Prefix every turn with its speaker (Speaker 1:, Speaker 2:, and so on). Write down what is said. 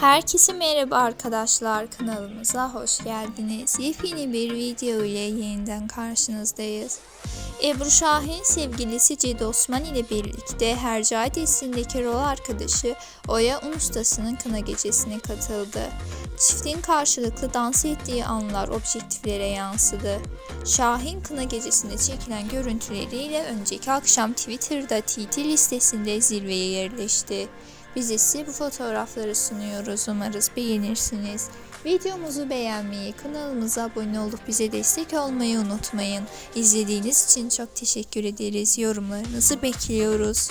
Speaker 1: Herkese merhaba arkadaşlar kanalımıza hoş geldiniz. Yepyeni bir video ile yeniden karşınızdayız. Ebru Şahin sevgilisi Cedi Osman ile birlikte Hercai dizisindeki rol arkadaşı Oya Un Ustası'nın kına gecesine katıldı. Çiftin karşılıklı dans ettiği anlar objektiflere yansıdı. Şahin kına gecesinde çekilen görüntüleriyle önceki akşam Twitter'da TT listesinde zirveye yerleşti. Biz size bu fotoğrafları sunuyoruz. Umarız beğenirsiniz. Videomuzu beğenmeyi, kanalımıza abone olup bize destek olmayı unutmayın. İzlediğiniz için çok teşekkür ederiz. Yorumlarınızı bekliyoruz.